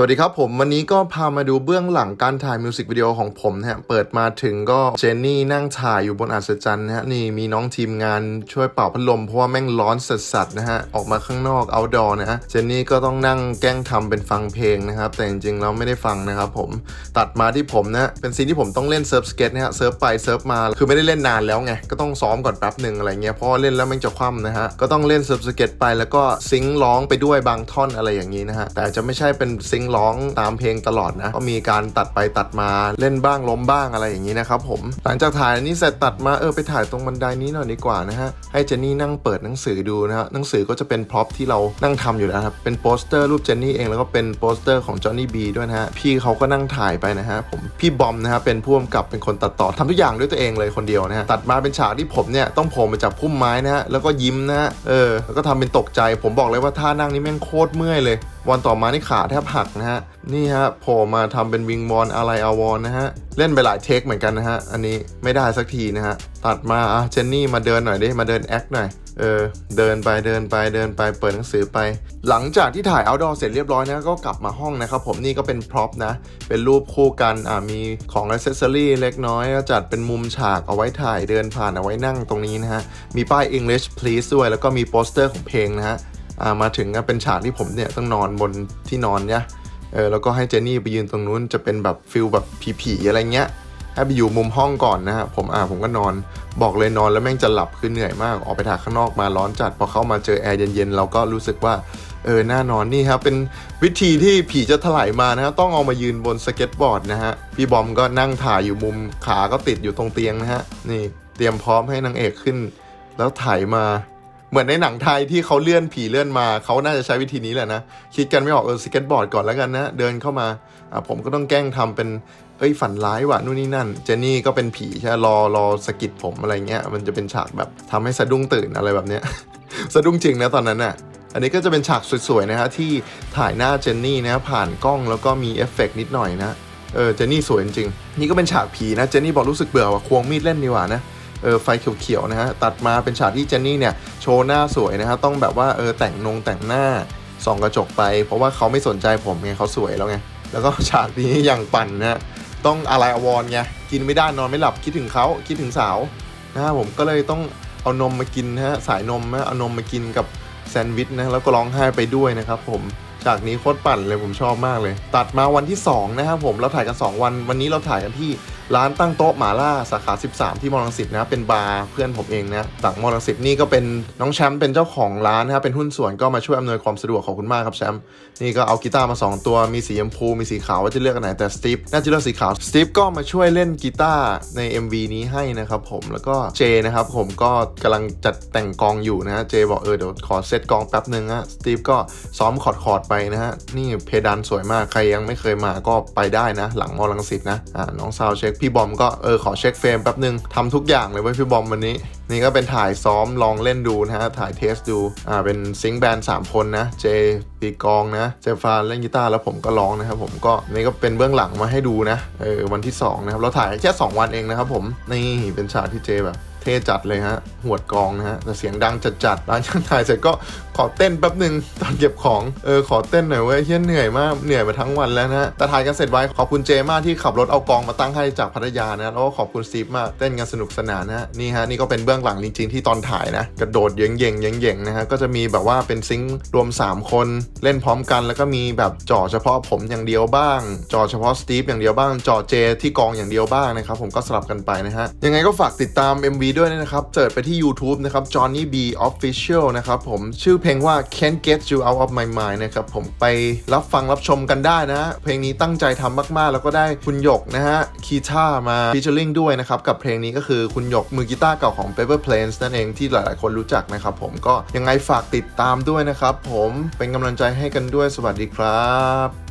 วัสดีครับผมวันนี้ก็พามาดูเบื้องหลังการถ่ายมิวสิกวิดีโอของผมนะฮะเปิดมาถึงก็เจนนี่นั่งถ่ายอยู่บนอัศจรรย์นะฮะนี่มีน้องทีมงานช่วยเป่าพัดลมเพราะว่าแม่งร้อนสัสๆนะฮะออกมาข้างนอกเอาดอนะฮะเจนนี่ก็ต้องนั่งแกล้งทำเป็นฟังเพลงนะครับแต่จริงๆเราไม่ได้ฟังนะครับผมตัดมาที่ผมนะเป็นซีนที่ผมต้องเล่นเซิร์ฟสเก็ตนะฮะเซิร์ฟไปเซิร์ฟมาคือไม่ได้เล่นนานแล้วไงก็ต้องซ้อมก่อนแป๊บหนึ่งอะไรเงี้ยเพราะเล่นแล้วแม่งจะคว่ำนะฮะก็ต้องเล่นเซิร์ฟสเก็ตไปแล้วก็ซิงร้องไปด้วยบางท่อนอะไรอย่างนี้นะฮะแต่จะไม่ใช่เป็นซิงร้องตามเพลงตลอดนะ ก็มีการตัดไปตัดมาเล่นบ้างล้มบ้างอะไรอย่างนี้นะครับผม หลังจากถ่ายอันนี้เสร็จตัดมาเออไปถ่ายตรงบันไดนี้หน่อยดีกว่านะฮะ ให้เจนนี่นั่งเปิดหนังสือดูนะฮะ หนังสือก็จะเป็นพร็อพที่เรานั่งทำอยู่แล้วครับ เป็นโปสเตอร์รูปเจนนี่เองแล้วก็เป็นโปสเตอร์ของจอห์นนี่บีด้วยนะฮะ พี่เขาก็นั่งถ่ายไปนะฮะผม พี่บอมนะฮะเป็นผู้กำกับเป็นคนตัดต่อทำทุกอย่างด้วยตัวเองเลยคนเดียวนะฮะ ตัดมาเป็นฉากที่ผมเนี่ยต้องโผล่มาจากพุ่มไม้นะฮะ แล้วก็ยิ้มนะฮะ เออ แล้วก็ทำเป็นตกใจ ผมบอกเลยว่าท่านั่งนี่แม่งโคตรเมื่อยเลย วันต่อมานี่ขาแทบหักนะฮะ นี่ฮะโผล่มาทำเป็นวิงวอนอะไรอาวอนนะฮะ เล่นไปหลายเทคเหมือนกันนะฮะ อันนี้ไม่ได้สักทีนะฮะ ตัดมาอะเจนนี่มาเดินหน่อยดิ มาเดินแอคหน่อย เออ เดินไปเดินไปเดินไปเปิดหนังสือไป หลังจากที่ถ่ายเอาดอเสร็จเรียบร้อยนะก็กลับมาห้องนะครับผมนี่ก็เป็นพร็อพนะ เป็นรูปคู่กันอ่ามีของอ c เซสซอรี่เล็กน้อยก็จัดเป็นมุมฉากเอาไว้ถ่ายเดินผ่านเอาไว้นั่งตรงนี้นะฮะ มีป้าย English please ด้วย แล้วก็มีโปสเตอร์ของเพลงนะฮะอ่ามาถึงก็เป็นฉากที่ผมเนี่ยต้องนอนบนที่นอนเนี่ย เออแล้วก็ให้เจนนี่ไปยืนตรงนู้นจะเป็นแบบฟิลแบบผีๆอะไรเงี้ยให้ไปอยู่มุมห้องก่อนนะฮะผมอ่าผมก็นอนบอกเลยนอนแล้วแม่งจะหลับคือเหนื่อยมากออกไปถ่ายข้างนอกมาร้อนจัดพอเข้ามาเจอแอร์เย็นๆเราก็รู้สึกว่าเออน่านอนนี่ครับเป็นวิธีที่ผีจะถลายมานะฮะต้องเอามายืนบนสเก็ตบอร์ดนะฮะพี่บอมก็นั่งถ่ายอยู่มุมขาก็ติดอยู่ตรงเตียงนะฮะนี่เตรียมพร้อมให้นางเอกขึ้น แล้วถ่ายมา เหมือนในหนังไทยที่เขาเลื่อนผีเลื่อนมาเขาน่าจะใช้วิธีนี้แหละนะคิดกันไม่ออกเออสเก็ตบอร์ดก่อนแล้วกันนะเดินเข้ามาอะผมก็ต้องแกล้งทำเป็นเอ้ยฝันร้ายว่ะนู่นนี่นั่น เจนนี่ก็เป็นผีใช่รอรอสกิดผมอะไรเงี้ยมันจะเป็นฉากแบบทำให้สะดุ้งตื่นอะไรแบบเนี้ยสะดุ้งจริงนะตอนนั้นน่ะอันนี้ก็จะเป็นฉากสวยๆนะฮะที่ถ่ายหน้าเจนนี่นะผ่านกล้องแล้วก็มีเอฟเฟกต์นิดหน่อยนะเออเจนนี่สวยจริงนี่ก็เป็นฉากผีนะเจนนี่บอกรู้สึกเบื่อว่ะควงมีดเล่นดีกว่านะ เออไฟเขียวๆนะฮะตัดมาเป็นฉากที่เจนนี่เนี่ยโชว์หน้าสวยนะฮะต้องแบบว่าเออแต่งนงแต่งหน้าส่องกระจกไป เพราะว่าเขาไม่สนใจผมไงเขาสวยแล้วไงแล้วก็ฉากนี้อย่างปั่นนะฮะต้องอะไรอวรไงกินไม่ได้นอนไม่หลับคิดถึงเขาคิดถึงสาวนะฮะผมก็เลยต้องเอานมมากินนะฮะสายนมนะเอานมมากินกับแซนด์วิชนะแล้วก็ร้องไห้ไปด้วยนะครับผมจากนี้โคตรปั่นเลยผมชอบมากเลย ตัดมาวันที่2นะครับผมเราถ่ายกัน 2 วัน วันนี้เราถ่ายกันที่ ร้านตั้งโต๊ะหมาล่าสาขา 13 ที่มอลังสิตนะเป็นบาร์เพื่อนผมเองนะต่างมอลังสิตนี่ก็เป็นน้องแชมป์เป็นเจ้าของร้านนะครับเป็นหุ้นส่วนก็มาช่วยอำนวยความสะดวกขอบคุณมากครับแชมป์นี่ก็เอากีตาร์มา 2 ตัวมีสีชมพูมีสีขาวว่าจะเลือกอันไหนแต่สตีฟน่าจะเลือกสีขาวสตีฟก็มาช่วยเล่นกีตาร์ใน MV นี้ให้นะครับผมแล้วก็เจนะครับผมก็กำลังจัดแต่งกองอยู่นะฮะเจบอกเออเดี๋ยวขอเซตกองแป๊บนึงนะสตีฟก็ซ้อมคอร์ดคอร์ดไปนะฮะนี่เพดานสวยมากใครยังไม่เคยมาก็ไปได้นะ หลังมอลังสิตนะอ่าน้องซาวเช็คพี่บอมก็เออขอเช็คเฟรมแป๊บนึงทำทุกอย่างเลยเว้ยพี่บอมวันนี้ นี่ก็เป็นถ่ายซ้อมลองเล่นดูนะฮะ ถ่ายเทสดูอ่าเป็นซิงค์แบนด์3คนนะ เจตีกองนะ เจฟานเล่นกีตาร์แล้วผมก็ร้องนะครับผมก็นี่ก็เป็นเบื้องหลังมาให้ดูนะเออวันที่ 2 นะครับ เราถ่ายแค่2วันเองนะครับผมนี่เป็นฉากที่เจแบบเท่จัดเลยฮะ หวดกองนะฮะ แต่เสียงดังจัดจัดๆหลังจากถ่ายเสร็จก็ อเต้นแป๊บหนึ่งตอนเก็บของ เออ ขอเต้นหน่อยเว้ยเฮียเหนื่อยมาก เหนื่อยมาทั้งวันแล้วนะฮะแต่ถ่ายกันเสร็จไว้ ขอบคุณเจมากที่ขับรถเอากองมาตั้งให้จากพัทยานะ แล้วก็ขอบคุณซีฟมาก เต้นกันสนุกสนานนะฮะนี่ฮะ นี่ก็เป็นเบื้องหลังจริงๆที่ตอนถ่ายนะ กระโดดเย่งเย่งๆเย่งเย่งๆนะฮะ ก็จะมีแบบว่าเป็นซิงค์รวม 3 คนเล่นพร้อมกัน แล้วก็มีแบบจ่อเฉพาะผมอย่างเดียวบ้าง จ่อเฉพาะสตีฟอย่างเดียวบ้าง จ่อเจที่กองอย่างเดียวบ้างนะครับ ผมก็สลับกันไปนะฮะ ยังไงก็ฝากติดตาม MV ด้วยนะครับเสิร์ชไปที่ YouTube นะครับ Johnny B Official นะครับผมชื่อเพลงว่า Can't Get You Out of My Mind นะครับ ผมไปรับฟังรับชมกันได้นะ เพลงนี้ตั้งใจทำมาก ๆ แล้วก็ได้คุณหยกนะฮะคีตาร์มาฟีเจอริงด้วยนะครับ กับเพลงนี้ก็คือคุณหยกมือกีตาร์เก่าของ Paper Planes นั่นเองที่หลาย ๆ คนรู้จักนะครับผมก็ยังไงฝากติดตามด้วยนะครับผมเป็นกำลังใจให้กันด้วยสวัสดีครับ